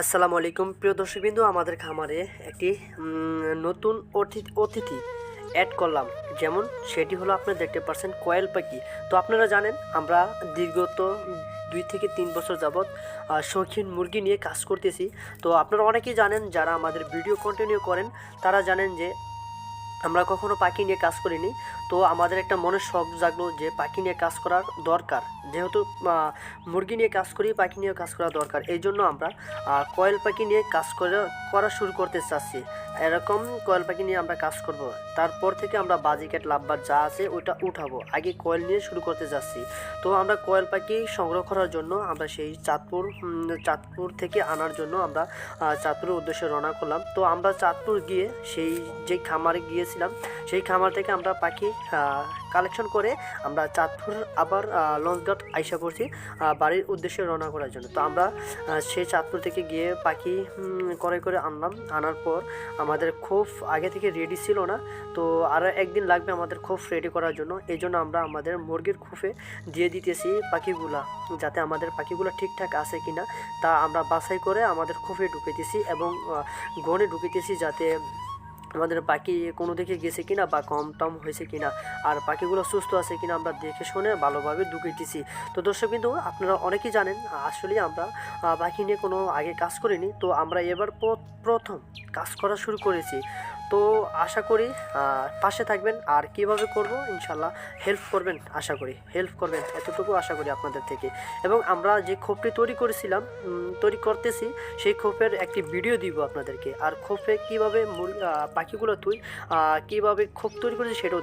আসসালামু আলাইকুম। প্রিয় দর্শকবিন্দু, আমাদের খামারে একটি নতুন অতিথি অ্যাড করলাম। যেমন সেটি হলো আপনারা দেখতে পাচ্ছেন কয়েল পাখি। তো আপনারা জানেন, আমরা দীর্ঘত দুই থেকে তিন বছর যাবৎ শৌখিন মুরগি নিয়ে কাজ করতেছি। তো আপনারা অনেকেই জানেন, যারা আমাদের ভিডিও কন্টিনিউ করেন, তারা জানেন যে আমরা কখনো পাখি নিয়ে কাজ করিনি। তো আমাদের একটা মনের শখ জাগলো যে পাখি নিয়ে কাজ করার দরকার। যেহেতু মুরগি নিয়ে কাজ করি, পাখি নিয়ে কাজ করা দরকার। এই জন্য আমরা কয়েল পাখি নিয়ে কাজ করা শুরু করতে চাচ্ছি। এরকম কয়েল পাখি নিয়ে আমরা কাজ করব। তারপর থেকে আমরা বাজি বাজিকেট লাভবার যা আছে ওইটা উঠাবো। আগে কয়েল নিয়ে শুরু করতে যাচ্ছি। তো আমরা কয়েল পাখি সংগ্রহ করার জন্য আমরা সেই চাঁদপুর চাঁদপুর থেকে আনার জন্য আমরা চাঁদপুরের উদ্দেশ্যে রওনা করলাম। তো আমরা চাঁদপুর গিয়ে সেই যে খামারে গিয়েছিলাম, সেই খামার থেকে আমরা পাখি কালেকশন করে আমরা চাঁদপুর আবার লঞ্চঘাট আইসা করছি বাড়ির উদ্দেশ্যে রওনা করার জন্য। তো আমরা সেই চাঁদপুর থেকে গিয়ে পাখি করে করে আনলাম। আনার পর আমাদের খুব আগে থেকে রেডি ছিল না। তো আরও একদিন লাগবে আমাদের খোপ রেডি করার জন্য। এই জন্য আমরা আমাদের মুরগির খোপে দিয়ে দিতেছি পাখিগুলা, যাতে আমাদের পাখিগুলো ঠিকঠাক আছে কিনা। তা আমরা বাছাই করে আমাদের খোপে ঢুকে দিছি এবং গনে ঢুকেতেছি যাতে আমাদের পাখি কোনো দিকে গেছে কিনা বা কম টম হয়েছে কিনা, আর পাখিগুলো সুস্থ আছে কিনা আমরা দেখে শুনে ভালোভাবে ঢুকেছি তো দর্শক কিন্তু আপনারা অনেকেই জানেন, আসলে আমরা পাখি নিয়ে কোনো আগে কাজ করিনি, তো আমরা এবার প্রথম কাজ করা শুরু করেছি। তো আশা করি পাশে থাকবেন। আর কীভাবে করব? ইনশাল্লাহ হেল্প করবেন, আশা করি। হেল্প করবেন, এতটুকু আশা করি আপনাদের থেকে। এবং আমরা যে খোপটি তৈরি করেছিলাম তৈরি করতেছি, সেই খোপের একটি ভিডিও দিব আপনাদেরকে। আর খোপে কীভাবে পাখিগুলো তুই কীভাবে খোপ তৈরি করেছি সেটাও